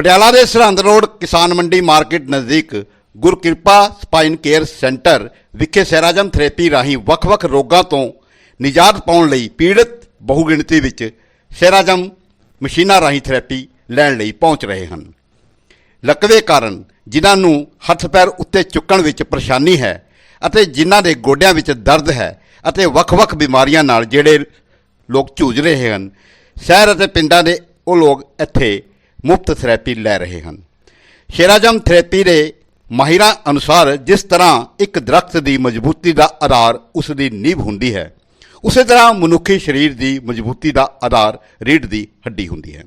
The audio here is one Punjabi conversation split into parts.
ਪਟਿਆਲਾ ਦੇ ਸਰਹੰਦ ਰੋਡ ਕਿਸਾਨ ਮੰਡੀ ਮਾਰਕੀਟ ਨਜ਼ਦੀਕ ਗੁਰਕਿਰਪਾ ਸਪਾਈਨ ਕੇਅਰ ਸੈਂਟਰ ਵਿਖੇ ਸੈਰਾਜਮ ਥੈਰੇਪੀ ਰਾਹੀਂ ਵੱਖ-ਵੱਖ ਰੋਗਾਂ ਤੋਂ ਨਿਜਾਤ ਪਾਉਣ ਲਈ ਪੀੜਤ ਬਹੁਗਿਣਤੀ ਵਿੱਚ ਸੈਰਾਜਮ ਮਸ਼ੀਨਾਂ ਰਾਹੀਂ ਥੈਰੇਪੀ ਲੈਣ ਲਈ ਪਹੁੰਚ ਰਹੇ ਹਨ। ਲਕਵੇ ਕਾਰਨ ਜਿਨ੍ਹਾਂ ਨੂੰ ਹੱਥ ਪੈਰ ਉੱਤੇ ਚੁੱਕਣ ਵਿੱਚ ਪਰੇਸ਼ਾਨੀ ਹੈ ਅਤੇ ਜਿਨ੍ਹਾਂ ਦੇ ਗੋਡਿਆਂ ਵਿੱਚ ਦਰਦ ਹੈ ਅਤੇ ਵੱਖ-ਵੱਖ ਬਿਮਾਰੀਆਂ ਨਾਲ ਜਿਹੜੇ ਲੋਕ ਝੂਝ ਰਹੇ ਹਨ, ਸ਼ਹਿਰ ਅਤੇ ਪਿੰਡਾਂ ਦੇ ਉਹ ਲੋਕ ਇੱਥੇ ਮੁਫਤ ਥੈਰੇਪੀ ਲੈ ਰਹੇ ਹਨ। ਸ਼ੇਰਾਜਮ ਥੈਰੇਪੀ ਦੇ ਮਾਹਿਰਾਂ ਅਨੁਸਾਰ ਜਿਸ ਤਰ੍ਹਾਂ ਇੱਕ ਦਰਖਤ ਦੀ ਮਜ਼ਬੂਤੀ ਦਾ ਆਧਾਰ ਉਸ ਦੀ ਨੀਂਹ ਹੁੰਦੀ ਹੈ, ਉਸੇ ਤਰ੍ਹਾਂ ਮਨੁੱਖੀ ਸਰੀਰ ਦੀ ਮਜ਼ਬੂਤੀ ਦਾ ਆਧਾਰ ਰੀੜ੍ਹ ਦੀ ਹੱਡੀ ਹੁੰਦੀ ਹੈ।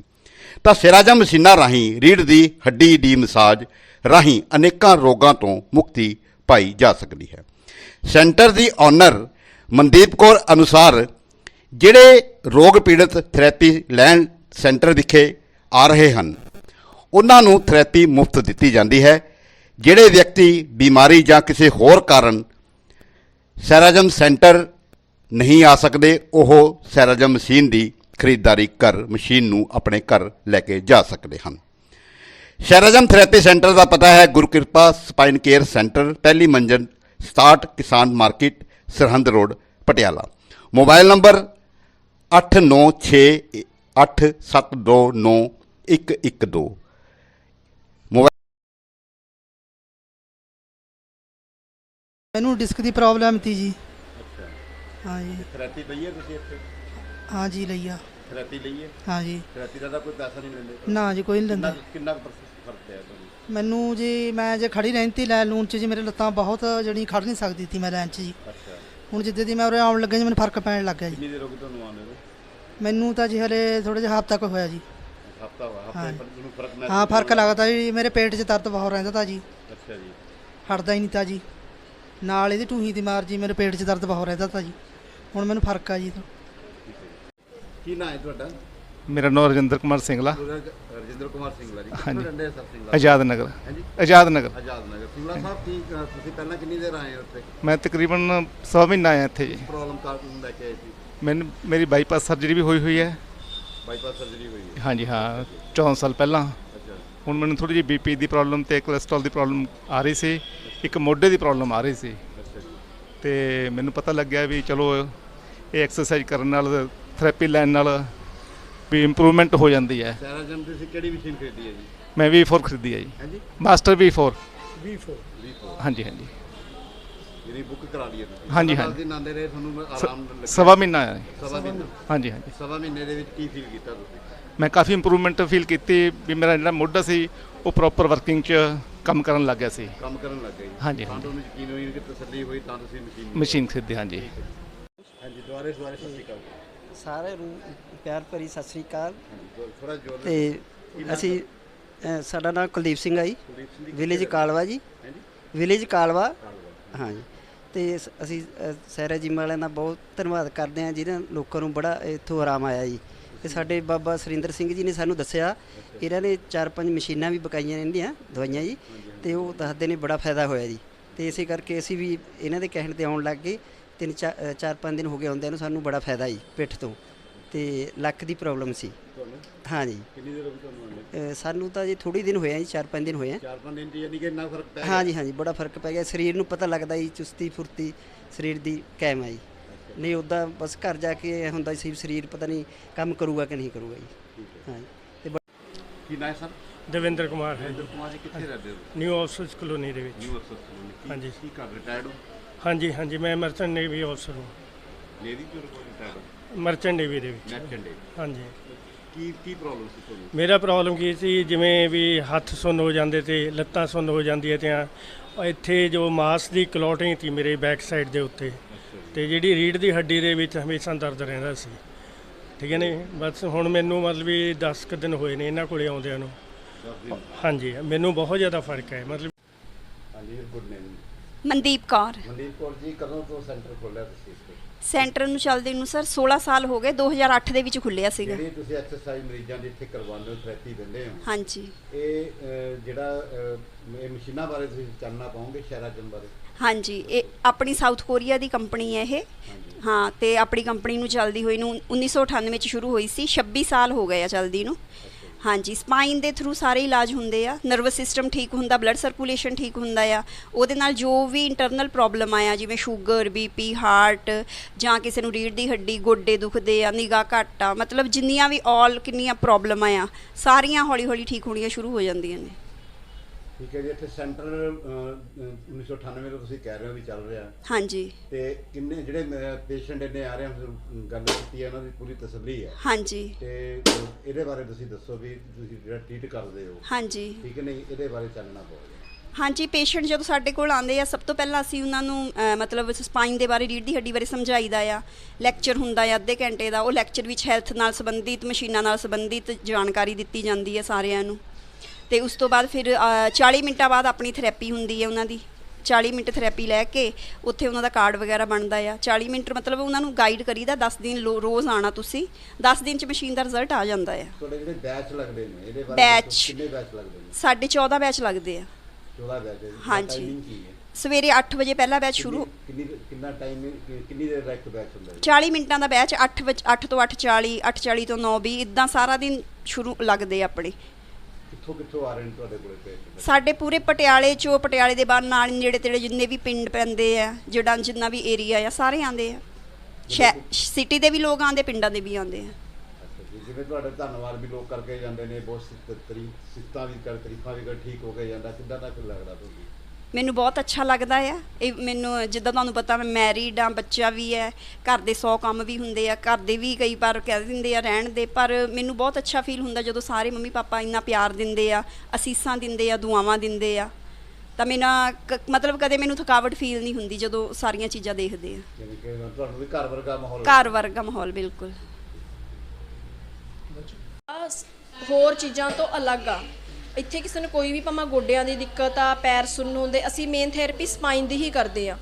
ਤਾਂ ਸਿਰਾਜਮ ਮਸ਼ੀਨਾਂ ਰਾਹੀਂ ਰੀੜ੍ਹ ਦੀ ਹੱਡੀ ਦੀ ਮਸਾਜ ਰਾਹੀਂ ਅਨੇਕਾਂ ਰੋਗਾਂ ਤੋਂ ਮੁਕਤੀ ਪਾਈ ਜਾ ਸਕਦੀ ਹੈ। ਸੈਂਟਰ ਦੀ ਓਨਰ ਮਨਦੀਪ ਕੌਰ ਅਨੁਸਾਰ ਜਿਹੜੇ ਰੋਗ ਪੀੜਤ ਥੈਰੇਪੀ ਲੈਣ ਸੈਂਟਰ ਵਿਖੇ ਆ ਰਹੇ ਹਨ। ਉਹਨਾਂ ਨੂੰ ਥੈਰੇਪੀ ਮੁਫਤ ਦਿੱਤੀ ਜਾਂਦੀ ਹੈ, ਜਿਹੜੇ ਵਿਅਕਤੀ ਬਿਮਾਰੀ ਜਾਂ ਕਿਸੇ ਹੋਰ ਕਾਰਨ ਸੈਰਾਜਮ ਸੈਂਟਰ ਨਹੀਂ ਆ ਸਕਦੇ, ਉਹ ਸੈਰਾਜਮ ਮਸ਼ੀਨ ਦੀ ਖਰੀਦਦਾਰੀ ਕਰ, ਮਸ਼ੀਨ ਨੂੰ ਆਪਣੇ ਘਰ ਲੈ ਕੇ ਜਾ ਸਕਦੇ ਹਨ। ਸੈਰਾਜਮ ਥੈਰੇਪੀ ਸੈਂਟਰ ਦਾ ਪਤਾ ਹੈ ਗੁਰਕਿਰਪਾ ਸਪਾਈਨ ਕੇਅਰ ਸੈਂਟਰ, ਪਹਿਲੀ ਮੰਜ਼ਿਲ 67 Kisan market, Sirhind road, Patiala. Mobile number 89687299 ਮੈਨੂੰ ਡਿਸਕ ਦੀ ਪ੍ਰੋਬਲਮ ਤੀ ਜੀ। ਅੱਛਾ। ਹਾਂ ਜੀ। ਥੈਰੇਪੀ ਲਈਏ ਤੁਸੀਂ ਇੱਥੇ? ਹਾਂ ਜੀ ਲਈਆ ਥੈਰੇਪੀ ਜੀ। ਮੈਂ ਜੇ ਖੜੀ ਰਹਿਣ ਤੀ ਲੈ ਲੂਣ ਚ ਜੀ ਮੇਰੇ ਲੱਤਾਂ ਬਹੁਤ ਜਿਹੜੀ ਖੜ ਨਹੀਂ ਸਕਦੀ ਤੀ ਮੈਂ ਲੈਣ ਚ ਜੀ। ਹੁਣ ਜਿੱਦੇ ਦੀ ਮੈਂ ਉਰੇ ਆਉਣ ਲੱਗਿਆ ਜੀ ਮੈਨੂੰ ਫ਼ਰਕ ਪੈਣ ਲੱਗ ਗਿਆ ਜੀ। ਮੈਨੂੰ ਤਾਂ ਜੀ ਹਲੇ ਥੋੜਾ ਜਿਹਾ ਹਫ਼ਤਾ ਕੁ ਹੋਇਆ ਜੀ। ਹਫਤਾ ਵਾ ਹਾਂ। ਹਫ਼ਤੇ ਪਰ ਤੁਹਾਨੂੰ ਫ਼ਰਕ ਨਾ ਹਾਂ ਫ਼ਰਕ ਲੱਗਦਾ ਜੀ ਮੇਰੇ ਪੇਟ 'ਚ ਦਰਦ ਬਹੁਤ ਰਹਿੰਦਾ ਤਾ ਜੀ। ਅੱਛਾ ਜੀ। ਹਟਦਾ ਹੀ ਨਹੀਂ ਤਾ ਜੀ। ਨਾਲ ਇਹਦੀ ਟੂਹੀ ਦੀ ਮਾਰ ਜੀ ਮੇਰੇ ਪੇਟ 'ਚ ਦਰਦ ਬਹੁਤ ਰਹਿੰਦਾ ਤਾ ਜੀ। ਹੁਣ ਮੈਨੂੰ ਫ਼ਰਕ ਆ ਜੀ ਤਾਂ ਕੀ ਨਾਂ ਹੈ ਤੁਹਾਡਾ? ਮੇਰਾ ਨਾਮ ਰਜਿੰਦਰ ਕੁਮਾਰ ਸਿੰਗਲਾ। ਰਜਿੰਦਰ ਕੁਮਾਰ ਸਿੰਘਲਾ ਜੀ। ਹਾਂਜੀ। ਕਿੱਥੋਂ ਰਹਿੰਦੇ ਸਰ ਸਿੰਘਲਾ ਆਜ਼ਾਦ ਨਗਰ। ਹਾਂਜੀ। ਆਜ਼ਾਦ ਨਗਰ। ਆਜ਼ਾਦ ਨਗਰ। ਸਿੰਘਲਾ ਸਾਹਿਬ ਕੀ ਤੁਸੀਂ ਪਹਿਲਾਂ ਕਿੰਨੀ ਦੇਰ ਆਏ ਹੋ ਉੱਥੇ ਮੈਂ ਤਕਰੀਬਨ 100 ਮਹੀਨਾ ਆਇਆ ਇੱਥੇ ਜੀ। ਪ੍ਰੋਬਲਮ ਕਾਰਨ ਲੈ ਕੇ ਆਏ ਸੀ। ਮੈਨੂੰ ਮੇਰੀ ਬਾਈਪਾਸ ਸਰਜਰੀ ਵੀ ਹੋਈ ਹੋਈ ਹੈ ਬਾਈਪਾਸ ਸਰਜਰੀ ਹੋਈ ਹੈ। ਹਾਂਜੀ ਹਾਂ 14 ਸਾਲ ਪਹਿਲਾਂ। ਅੱਛਾ। ਹੁਣ ਮੈਨੂੰ ਥੋੜੀ ਜਿਹੀ ਬੀਪੀ ਦੀ ਪ੍ਰੋਬਲਮ ਤੇ ਕੋਲੇਸਟ੍ਰੋਲ ਦੀ ਪ੍ਰੋਬਲਮ ਆ ਰਹੀ ਸੀ ਇੱਕ ਮੋਢੇ ਦੀ ਪ੍ਰੋਬਲਮ ਆ ਰਹੀ ਸੀ। ਅੱਛਾ ਜੀ। ਤੇ ਮੈਨੂੰ ਪਤਾ ਲੱਗਿਆ ਵੀ ਚਲੋ ਇਹ ਐਕਸਰਸਾਈਜ਼ ਕਰਨ ਨਾਲ ਥੈਰੇਪੀ ਲੈਣ ਨਾਲ ਵੀ ਇੰਪਰੂਵਮੈਂਟ ਹੋ ਜਾਂਦੀ ਹੈ। ਸੈਰਾਜਮ ਤੁਸੀਂ ਕਿਹੜੀ ਮਸ਼ੀਨ ਖਰੀਦੀ ਹੈ ਜੀ? ਮੈਂ V4 ਖਰੀਦੀ ਹੈ ਜੀ। ਹਾਂਜੀ। ਮਾਸਟਰ V4 V4 ਹਾਂਜੀ ਹਾਂਜੀ। ਜਿਹੜੀ ਬੁੱਕ ਕਰਾ ਲਈ ਹੈ ਤੁਸੀਂ। ਹਾਂਜੀ, ਹਾਂਜੀ। ਦਿਨ ਆਉਂਦੇ ਰਹੇ ਤੁਹਾਨੂੰ ਆਰਾਮ ਲੱਗਿਆ। ਸਵਾ ਮਹੀਨਾ ਆਇਆ ਜੀ। ਸਵਾ ਮਹੀਨਾ। ਹਾਂਜੀ ਹਾਂਜੀ। ਸਵਾ ਮਹੀਨੇ ਦੇ ਵਿੱਚ ਕੀ ਫੀਲ ਕੀਤਾ ਤੁਸੀਂ? ਮੈਂ ਕਾਫੀ ਇੰਪਰੂਵਮੈਂਟ ਫੀਲ ਕੀਤੀ ਵੀ ਮੇਰਾ ਜਿਹੜਾ ਮੋਢਾ ਸੀ ਉਹ ਪ੍ਰੋਪਰ ਵਰਕਿੰਗ 'ਚ ਕੰਮ ਕਰਨ ਲੱਗ ਗਿਆ ਸੀ। ਕੰਮ ਕਰਨ ਲੱਗ ਗਏ ਹਾਂਜੀ, ਤਾਂ ਹਾਂਜੀ। ਤੁਹਾਨੂੰ ਯਕੀਨ ਹੋਈ ਕਿ ਤਸੱਲੀ ਹੋਈ ਤਾਂ ਤੁਸੀਂ ਮਸ਼ੀਨ ਮਸ਼ੀਨ ਖਰੀਦੀ ਹਾਂਜੀ। ਹਾਂਜੀ ਦੁਆਰੇ ਦੁਆਰੇ ਸਤਿ ਸ਼੍ਰੀ ਅਕਾਲ ਸਾਰਿਆਂ ਨੂੰ ਪਿਆਰ ਭਰੀ ਸਤਿ ਸ੍ਰੀ ਅਕਾਲ। ਥੋੜਾ ਜੋਰ ਨਾਲ ਤੇ ਅਸੀਂ ਅ, ਸਾਡਾ ਨਾਮ ਕੁਲਦੀਪ ਸਿੰਘ ਆ ਜੀ। ਕੁਲਦੀਪ ਸਿੰਘ ਜੀ ਵਿਲੇਜ ਕਾਲਵਾ ਜੀ। ਹਾਂਜੀ। ਵਿਲੇਜ ਕਾਲਵਾ। ਹਾਂਜੀ। ਤੇ ਅਸੀਂ ਅ, ਸਹਿਰਾ ਜਿਮ ਵਾਲਿਆਂ ਦਾ ਬਹੁਤ ਧੰਨਵਾਦ ਕਰਦੇ ਹਾਂ ਜਿਹਨਾਂ ਲੋਕਾਂ ਨੂੰ ਬੜਾ ਇੱਥੋਂ ਆਰਾਮ ਆਇਆ ਜੀ। ਤੇ ਸਾਡੇ ਬਾਬਾ ਸੁਰਿੰਦਰ ਸਿੰਘ ਜੀ ਨੇ ਸਾਨੂੰ ਦੱਸਿਆ ਇਹਨਾਂ ਨੇ ਚਾਰ ਪੰਜ ਮਸ਼ੀਨਾਂ ਵੀ ਬਕਾਈਆਂ ਰਹਿੰਦੀਆਂ ਦਵਾਈਆਂ ਜੀ ਤੇ ਉਹ ਦੱਸਦੇ ਨੇ ਬੜਾ ਫਾਇਦਾ ਹੋਇਆ ਜੀ। ਤੇ ਇਸੇ ਕਰਕੇ ਅਸੀਂ ਵੀ ਇਹਨਾਂ ਦੇ ਕਹਿਣ ਤੇ ਆਉਣ ਲੱਗ ਗਏ ਤਿੰਨ ਚਾ- ਚਾਰ ਪੰਜ ਦਿਨ ਹੋ ਗਏ ਆਉਂਦਿਆਂ ਨੂੰ ਸਾਨੂੰ ਬੜਾ ਫਾਇਦਾ ਜੀ ਪਿੱਠ ਤੋਂ। ਤੇ ਲੱਕ ਦੀ ਪ੍ਰੋਬਲਮ ਸੀ। ਤੁਹਾਨੂੰ? ਹਾਂਜੀ। ਕਿੰਨੀ ਦੇਰ ਹੋ ਗਈ ਤੁਹਾਨੂੰ ਆਉਂਦੇ ਅ, ਸਾਨੂੰ ਤਾਂ ਜੀ ਥੋੜੀ ਦਿਨ ਹੋਏ ਆ ਜੀ ਚਾਰ ਪੰਜ ਦਿਨ ਹੋਏ ਆ। ਚਾਰ ਪੰਜ ਦਿਨ ਦੀ ਯਾਨੀ ਕਿ ਇੰਨਾ ਫ਼ਰਕ ਪੈ ਗਿਆ? ਹਾਂਜੀ ਹਾਂਜੀ ਬੜਾ ਫ਼ਰਕ ਪੈ ਗਿਆ। ਸਰੀਰ ਨੂੰ ਪਤਾ ਲੱਗਦਾ ਜੀ ਚੁਸਤੀ ਫੁਰਤੀ ਸਰੀਰ ਦੀ ਕਾਇਮ ਆ ਜੀ। ਨਹੀਂ ਉਦਾਂ ਬਸ ਘਰ ਜਾ ਕੇ ਇਹ ਹੁੰਦਾ ਸੀ ਸਰੀਰ ਪਤਾ ਨਹੀਂ ਕੰਮ ਕਰੂਗਾ ਕਿ ਨਹੀਂ ਕਰੂਗਾ ਜੀ। ਹਾਂਜੀ। ਤੇ ਬ- ਕੀ ਨਾਂ ਹੈ ਸਰ? ਦਵਿੰਦਰ ਕੁਮਾਰ ਹੈ ਰਵਿੰਦਰ ਕੁਮਾਰ ਜੀ ਕਿੱਥੇ ਰਹਿੰਦੇ ਹੋ ਨਿਊ ਆਫਿਸਰਸ ਕਲੋਨੀ ਦੇ ਵਿੱਚ। New colony. ਕੀ ਹਾਂਜੀ। ਕੀ ਕਰ ਰਿਟਾਇਰਡ ਹੋ? ਹਾਂਜੀ ਹਾਂਜੀ ਮੈਂ ਮਰਚੈਂਟ ਨੇਵੀ ਆਫਿਸਰ ਹਾਂ। ਲੇਡੀ ਕਿਉਂ ਰਿਟਾਇਰਡ ਹੋ? ਮਰਚੈਂਟ ਨੇਵੀ ਦੇ ਵਿੱਚ। ਨੈਟ ਝੰਡੇ ਹਾਂਜੀ। ਕੀ ਕੀ ਪ੍ਰੋਬਲਮ ਸੀ ਤੁਹਾਨੂੰ? ਮੇਰਾ ਪ੍ਰੋਬਲਮ ਕੀ ਸੀ ਜਿਵੇਂ ਵੀ ਹੱਥ ਸੁੰਨ ਹੋ ਜਾਂਦੇ ਤੇ ਲੱਤਾਂ ਸੁੰਨ ਹੋ ਜਾਂਦੀਆਂ ਤੇ ਇੱਥੇ ਜੋ ਮਾਸ ਦੀ ਕਲੋਟਿੰਗ ਸੀ ਮੇਰੇ ਬੈਕ ਸਾਈਡ ਦੇ ਉੱਤੇ ਤੇ ਜਿਹੜੀ ਰੀੜ ਦੀ ਹੱਡੀ ਦੇ ਵਿੱਚ ਹਮੇਸ਼ਾ ਦਰਦ ਰਹਿੰਦਾ ਸੀ। ਠੀਕ ਹੈ ਨੇ? ਬਸ ਹੁਣ ਮੈਨੂੰ ਮਤਲਬ ਵੀ 10 ਕੁ ਦਿਨ ਹੋਏ ਨੇ ਇਹਨਾਂ ਕੋਲੇ ਆਉਂਦਿਆਂ ਨੂੰ। ਹਾਂਜੀ ਮੈਨੂੰ ਬਹੁਤ ਜ਼ਿਆਦਾ ਫ਼ਰਕ ਹੈ ਮਤਲਬ ਹਾਂਜੀ ਗੁੱਡ ਨੇਮ ਮਨਦੀਪ ਕੌਰ। ਮਨਦੀਪ ਕੌਰ ਜੀ ਕਦੋਂ ਤੋਂ ਸੈਂਟਰ ਖੋਲਿਆ ਤੁਸੀਂ ਇਸ ਤੇ? ਸੈਂਟਰ ਨੂੰ ਚੱਲਦੇ ਨੂੰ ਸਰ 16 ਸਾਲ ਹੋ ਗਏ 2008 ਦੇ ਵਿੱਚ ਖੁੱਲਿਆ ਸੀਗਾ। ਜਿਹੜੀ ਤੁਸੀਂ ਐਕਸਰਸਾਈਜ਼ ਮਰੀਜ਼ਾਂ ਦੀ ਇੱਥੇ ਕਰਵਾਉਂਦੇ ਹੋ ਥੈਰੇਪੀ ਦਿੰਦੇ ਹੋ ਹਾਂਜੀ। ਇਹ ਅਹ, ਜਿਹੜਾ ਅਹ, ਇਹ ਮਸ਼ੀਨਾਂ ਬਾਰੇ ਤੁਸੀਂ ਚਾਨਣਾ ਪਾਓਗੇ ਸ਼ਹਿਰਾਜਮ ਬਾਰੇ? ਹਾਂਜੀ ਇਹ ਆਪਣੀ ਸਾਊਥ ਕੋਰੀਆ ਦੀ ਕੰਪਨੀ ਹੈ ਇਹ। ਹਾਂ ਤੇ ਆਪਣੀ ਕੰਪਨੀ ਨੂੰ ਚੱਲਦੀ ਹੋਈ ਨੂੰ 1998 ਚ ਸ਼ੁਰੂ ਹੋਈ ਸੀ 26 ਸਾਲ ਹੋ ਗਏ ਆ ਚੱਲਦੀ ਨੂੰ। ਹਾਂਜੀ ਸਪਾਈਨ ਦੇ ਥਰੂ ਸਾਰੇ ਇਲਾਜ ਹੁੰਦੇ ਆ ਨਰਵਸ ਸਿਸਟਮ ਠੀਕ ਹੁੰਦਾ ਬਲੱਡ ਸਰਕੂਲੇਸ਼ਨ ਠੀਕ ਹੁੰਦਾ ਆ, ਉਹਦੇ ਨਾਲ ਜੋ ਵੀ ਇੰਟਰਨਲ ਪ੍ਰੋਬਲਮ ਆਇਆ, ਜਿਵੇਂ ਸ਼ੂਗਰ ਬੀਪੀ ਹਾਰਟ ਜਾਂ ਕਿਸੇ ਨੂੰ ਰੀੜ੍ਹ ਦੀ ਹੱਡੀ, ਗੋਡੇ ਦੁਖਦੇ ਆ, ਨਿਗਾਹ ਘੱਟ ਆ, ਮਤਲਬ ਜਿੰਨੀਆਂ ਵੀ ਆਲ ਕਿੰਨੀਆਂ ਪ੍ਰੋਬਲਮ ਆ ਸਾਰੀਆਂ ਹੌਲੀ ਹੌਲੀ ਠੀਕ ਹੋਣੀਆਂ ਸ਼ੁਰੂ ਹੋ ਜਾਂਦੀਆਂ ਨੇ। ਠੀਕ ਹੈ ਜੀ ਇੱਥੇ ਸੈਂਟਰ 1998 ਤੋਂ ਤੁਸੀਂ ਕਹਿ ਰਹੇ ਹੋ ਵੀ ਚੱਲ ਰਿਹਾ। ਹਾਂਜੀ। ਤੇ ਕਿੰਨੇ ਜਿਹੜੇ ਪੇਸ਼ੈਂਟ ਇੰਨੇ ਆ ਰਹੇ ਹਨ ਗੱਲ ਕੀਤੀ ਹੈ ਉਹਨਾਂ ਦੀ ਪੂਰੀ ਤਸੱਲੀ ਹੈ। ਹਾਂਜੀ। ਤੇ ਇਹਦੇ ਬਾਰੇ ਤੁਸੀਂ ਦੱਸੋ ਵੀ ਤੁਸੀਂ ਜਿਹੜਾ ਟ੍ਰੀਟ ਕਰਦੇ ਹੋ। ਹਾਂਜੀ। ਠੀਕ ਨਹੀਂ ਇਹਦੇ ਬਾਰੇ ਚੱਲਣਾ ਪਊਗਾ ਹਾਂਜੀ ਪੇਸ਼ੈਂਟ ਜਦੋਂ ਸਾਡੇ ਕੋਲ ਆਉਂਦੇ ਆ ਸਭ ਤੋਂ ਪਹਿਲਾਂ ਅਸੀਂ ਉਹਨਾਂ ਨੂੰ ਮਤਲਬ ਸਪਾਈਨ ਦੇ ਬਾਰੇ ਰੀੜ ਦੀ ਹੱਡੀ ਬਾਰੇ ਸਮਝਾਈਦਾ ਆ। ਲੈਕਚਰ ਹੁੰਦਾ ਆ ਅੱਧੇ ਘੰਟੇ ਦਾ ਉਹ ਲੈਕਚਰ ਵਿੱਚ ਹੈਲਥ ਨਾਲ ਸੰਬੰਧਿਤ ਮਸ਼ੀਨਾਂ ਨਾਲ ਸੰਬੰਧਿਤ ਜਾਣਕਾਰੀ ਦਿੱਤੀ ਜਾਂਦੀ ਹੈ ਸਾਰਿਆਂ ਨੂੰ। ਤੇ ਉਸ ਤੋਂ ਬਾਅਦ ਫਿਰ ਅਹ, 40 ਮਿੰਟਾਂ ਬਾਅਦ ਆਪਣੀ ਥੈਰੇਪੀ ਹੁੰਦੀ ਹੈ ਉਹਨਾਂ ਦੀ। 40 ਮਿੰਟ ਥੈਰੇਪੀ ਲੈ ਕੇ ਉੱਥੇ ਉਹਨਾਂ ਦਾ ਕਾਰਡ ਵਗੈਰਾ ਬਣਦਾ ਆ। 40 ਮਿੰਟ ਮਤਲਬ ਉਹਨਾਂ ਨੂੰ ਗਾਈਡ ਕਰੀਦਾ 10 ਦਿਨ ਰੋਜ਼ ਆਣਾ ਤੁਸੀਂ। 10 ਦਿਨ ਚ ਮਸ਼ੀਨ ਦਾ ਰਿਜ਼ਲਟ ਆ ਜਾਂਦਾ ਆ। ਤੁਹਾਡੇ ਜਿਹੜੇ ਬੈਚ ਲੱਗਦੇ ਨੇ ਇਹਦੇ ਬਾਰੇ ਕਿੰਨੇ ਬੈਚ ਲੱਗਦੇ ਨੇ? ਸਾਡੇ 14 ਬੈਚ ਲੱਗਦੇ ਆ। 14 ਬੈਚ ਹਾਂਜੀ। ਸਵੇਰੇ 8 ਵਜੇ ਪਹਿਲਾ ਬੈਚ ਸ਼ੁਰੂ। ਕਿੰਨੀ ਟਾਈਮ ਕਿੰਨੀ ਦੇਰ ਦਾ ਇੱਕ ਬੈਚ ਹੁੰਦਾ ਹੈ? 40 ਮਿੰਟਾਂ ਦਾ ਬੈਚ 8 ਵਜ 8 ਤੋਂ 8:40 8:40 ਤੋਂ 9:20 ਇਦਾਂ ਸਾਰਾ ਦਿਨ ਸ਼ੁਰੂ ਲੱਗਦੇ ਆਪਣੇ। ਕਿੱਥੋਂ ਕਿੱਥੋਂ ਆ ਰਹੇ ਨੇ ਤੁਹਾਡੇ ਕੋਲੇ ਪੇਸ਼ੈਂਟ ਸਾਡੇ ਪੂਰੇ ਪਟਿਆਲੇ ਚੋਂ ਪਟਿਆਲੇ ਦੇ ਬਾਹਰ ਨਾਲ ਨੇੜੇ ਤੇੜੇ ਜਿੰਨੇ ਵੀ ਪਿੰਡ ਪੈਂਦੇ ਆ ਜਿਹੜਾ ਜਿੰਨਾ ਵੀ ਏਰੀਆ ਆ ਸਾਰੇ ਆਂਦੇ ਆ। ਸਿਟੀ ਦੇ ਵੀ ਲੋਕ ਆਂਦੇ ਪਿੰਡਾਂ ਦੇ ਵੀ ਆਂਦੇ ਆ। ਅੱਛਾ ਜੀ ਜਿਵੇਂ ਤੁਹਾਡੇ ਧੰਨਵਾਦ ਵੀ ਲੋਕ ਕਰਕੇ ਜਾਂਦੇ ਨੇ ਬਹੁਤ ਸਿ- ਤਰੀ ਸਿੱਤਾਂ ਵੀ ਕਰ ਤਰੀਫਾਂ ਵੀ ਕਰ ਠੀਕ ਹੋ ਕੇ ਜਾਂਦਾ ਕਿੱਦਾਂ ਦਾ ਲੱਗਦਾ ਤੁਹਾਨੂੰ? ਮੈਨੂੰ ਬਹੁਤ ਅੱਛਾ ਲੱਗਦਾ ਆ। ਇਹ ਮੈਨੂੰ ਜਿੱਦਾਂ ਤੁਹਾਨੂੰ ਪਤਾ ਮੈਂ ਮੈਰਿਡ ਆ ਬੱਚਾ ਵੀ ਹੈ ਘਰ ਦੇ 100 ਕੰਮ ਵੀ ਹੁੰਦੇ ਆ ਘਰ ਦੇ ਵੀ ਕਈ ਵਾਰ ਕਹਿ ਦਿੰਦੇ ਆ ਰਹਿਣ ਦੇ ਪਰ ਮੈਨੂੰ ਬਹੁਤ ਅੱਛਾ ਫੀਲ ਹੁੰਦਾ ਜਦੋਂ ਸਾਰੇ ਮੰਮੀ ਪਾਪਾ ਇੰਨਾ ਪਿਆਰ ਦਿੰਦੇ ਆ ਅਸੀਸਾਂ ਦਿੰਦੇ ਆ ਦੁਆਵਾਂ ਦਿੰਦੇ ਆ। ਤਾਂ ਮੈਨਾਂ ਕ- ਮਤਲਬ ਕਦੇ ਮੈਨੂੰ ਥਕਾਵਟ ਫੀਲ ਨਹੀਂ ਹੁੰਦੀ ਜਦੋਂ ਸਾਰੀਆਂ ਚੀਜ਼ਾਂ ਦੇਖਦੇ ਆ। ਜਿਵੇਂ ਕਿ ਤੁਹਾਨੂੰ ਵੀ ਘਰ ਵਰਗਾ ਮਾਹੌਲ ਘਰ ਵਰਗਾ ਮਾਹੌਲ ਬਿਲਕੁਲ। ਹੋਰ ਚੀਜ਼ਾਂ ਤੋਂ ਅਲੱਗ ਆ। ਇੱਥੇ ਕਿਸੇ ਨੂੰ ਕੋਈ ਵੀ ਭਾਵੇਂ ਗੋਡਿਆਂ ਦੀ ਦਿੱਕਤ ਆ, ਪੈਰ ਸੁੰਨ ਹੁੰਦੇ, ਅਸੀਂ ਮੇਨ ਥੈਰੇਪੀ ਸਪਾਈਨ ਦੀ ਹੀ ਕਰਦੇ ਆ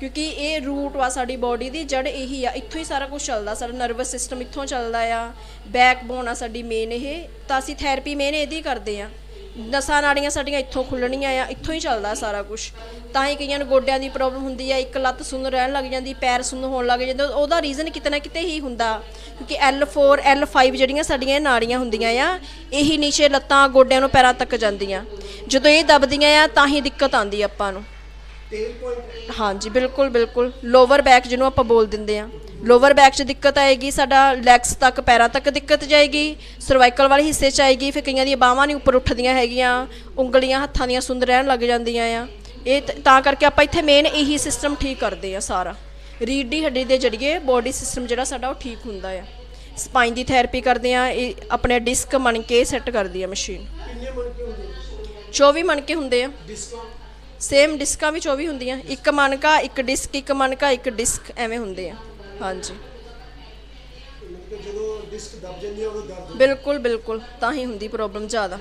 ਕਿਉਂਕਿ ਇਹ ਰੂਟ ਵਾ ਸਾਡੀ ਬਾਡੀ ਦੀ ਜੜ ਇਹੀ ਆ, ਇੱਥੋਂ ਹੀ ਸਾਰਾ ਕੁਝ ਚੱਲਦਾ, ਸਾਡਾ ਨਰਵਸ ਸਿਸਟਮ ਇੱਥੋਂ ਚੱਲਦਾ ਆ ਬੈਕਬੋਨ ਆ ਸਾਡੀ ਮੇਨ ਇਹ, ਤਾਂ ਅਸੀਂ ਥੈਰੇਪੀ ਮੇਨ ਇਹਦੀ ਕਰਦੇ ਆ ਨਸਾਂ ਨਾੜੀਆਂ ਸਾਡੀਆਂ ਇੱਥੋਂ ਖੁੱਲਣੀਆਂ ਆ ਇੱਥੋਂ ਹੀ ਚੱਲਦਾ ਸਾਰਾ ਕੁਝ ਤਾਂ ਹੀ ਕਈਆਂ ਨੂੰ ਗੋਡਿਆਂ ਦੀ ਪ੍ਰੋਬਲਮ ਹੁੰਦੀ ਆ ਇੱਕ ਲੱਤ ਸੁੰਨ ਰਹਿਣ ਲੱਗ ਜਾਂਦੀ ਪੈਰ ਸੁੰਨ ਹੋਣ ਲੱਗ ਜਾਂਦੇ ਉਹਦਾ ਰੀਜ਼ਨ ਕਿਤੇ ਨਾ ਕਿਤੇ ਹੀ ਹੁੰਦਾ ਕਿਉਂਕਿ L4 L5 ਜਿਹੜੀਆਂ ਸਾਡੀਆਂ ਇਹ ਨਾੜੀਆਂ ਹੁੰਦੀਆਂ ਆ ਇਹੀ ਨੀਚੇ ਲੱਤਾਂ ਗੋਡਿਆਂ ਨੂੰ ਪੈਰਾਂ ਤੱਕ ਜਾਂਦੀਆਂ। ਜਦੋਂ ਇਹ ਦਬਦੀਆਂ ਆ ਤਾਂ ਹੀ ਦਿੱਕਤ ਆਉਂਦੀ ਆਪਾਂ ਨੂੰ। ਹਾਂਜੀ ਬਿਲਕੁਲ ਬਿਲਕੁਲ। ਲੋਅਰ ਬੈਕ ਜਿਹਨੂੰ ਆਪਾਂ ਬੋਲ ਦਿੰਦੇ ਆ। ਲੋਅਰ ਬੈਕ 'ਚ ਦਿੱਕਤ ਆਏਗੀ ਸਾਡਾ ਲੈਗਸ ਤੱਕ ਪੈਰਾਂ ਤੱਕ ਦਿੱਕਤ ਜਾਏਗੀ ਸਰਵਾਈਕਲ ਵਾਲੇ ਹਿੱਸੇ 'ਚ ਆਏਗੀ ਫਿਰ ਕਈਆਂ ਦੀਆਂ ਬਾਹਾਂ ਨਹੀਂ ਉੱਪਰ ਉੱਠਦੀਆਂ ਹੈਗੀਆਂ ਉਂਗਲੀਆਂ ਹੱਥਾਂ ਦੀਆਂ ਸੁੰਦ ਰਹਿਣ ਲੱਗ ਜਾਂਦੀਆਂ ਆ। ਇਹ ਤ- ਕਰਕੇ ਆਪਾਂ ਇੱਥੇ ਮੇਨ ਇਹੀ ਸਿਸਟਮ ਠੀਕ ਕਰਦੇ ਆ ਸਾਰਾ। ਰੀੜ ਦੀ ਹੱਡੀ ਦੇ ਜਰੀਏ ਬੋਡੀ ਸਿਸਟਮ ਜਿਹੜਾ ਸਾਡਾ ਉਹ ਠੀਕ ਹੁੰਦਾ ਆ। ਸਪਾਈਨ ਦੀ ਥੈਰੇਪੀ ਕਰਦੇ ਆ ਇਹ ਆਪਣੇ ਡਿਸਕ ਮਣ ਕੇ ਸੈੱਟ ਕਰਦੀ ਆ ਮਸ਼ੀਨ ਕਿੰਨੇ ਮਣਕੇ ਹੁੰਦੇ 24 ਮਣਕੇ ਹੁੰਦੇ ਆ। ਸੇਮ ਡਿਸਕਾਂ ਵੀ 24 ਹੁੰਦੀਆਂ। ਇੱਕ ਮਣਕਾ ਇੱਕ ਡਿਸਕ ਇੱਕ ਮਣਕਾ ਇੱਕ ਡਿਸਕ ਐਵੇਂ ਹੁੰਦੇ ਆ। ਹਾਂਜੀ। ਬਿਲਕੁਲ ਬਿਲਕੁਲ। ਤਾਂ ਹੀ ਹੁੰਦੀ ਪ੍ਰੋਬਲਮ ਜ਼ਿਆਦਾ।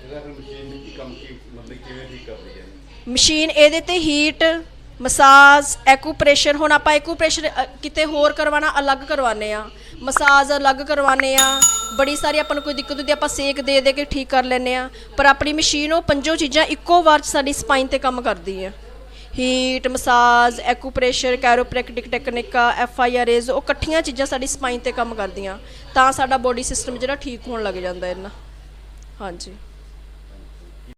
ਫਿਰ ਮਸ਼ੀਨ ਦੀ ਕੀ ਕੰਮ ਕੀ ਮਤਲਬ ਕਿਵੇਂ ਠੀਕ ਕਰਦੀ ਹੈ? ਮਸ਼ੀਨ ਇਹਦੇ ਤੇ ਹੀਟ ਮਸਾਜ ਐਕੂਪ੍ਰੈਸ਼ਰ ਹੁਣ ਆਪਾਂ ਐਕੂਪ੍ਰੈਸ਼ਰ ਕਿਤੇ ਹੋਰ ਕਰਵਾਉਣਾ ਅਲੱਗ ਕਰਵਾਉਂਦੇ ਆ ਮਸਾਜ ਅਲੱਗ ਕਰਵਾਉਂਦੇ ਆ ਬੜੀ ਸਾਰੀ ਆਪਾਂ ਨੂੰ ਕੋਈ ਦਿੱਕਤ ਹੁੰਦੀ ਆਪਾਂ ਸੇਕ ਦੇ ਦੇ ਕੇ ਠੀਕ ਕਰ ਲੈਂਦੇ ਆ ਪਰ ਆਪਣੀ ਮਸ਼ੀਨ ਉਹ ਪੰਜੋ ਚੀਜ਼ਾਂ ਇੱਕੋ ਵਾਰ 'ਚ ਸਾਡੀ ਸਪਾਈਨ ਤੇ ਕੰਮ ਕਰਦੀ ਹੈ। Heat massage acupressure chiropractic technique F I R age ਉਹ ਇਕੱਠੀਆਂ ਚੀਜ਼ਾਂ ਸਾਡੀ ਸਪਾਈਨ ਤੇ ਕੰਮ ਕਰਦੀਆਂ। ਤਾਂ ਸਾਡਾ ਬੋਡੀ ਸਿਸਟਮ ਜਿਹੜਾ ਠੀਕ ਹੋਣ ਲੱਗ ਜਾਂਦਾ ਇਹਨਾਂ। ਹਾਂਜੀ।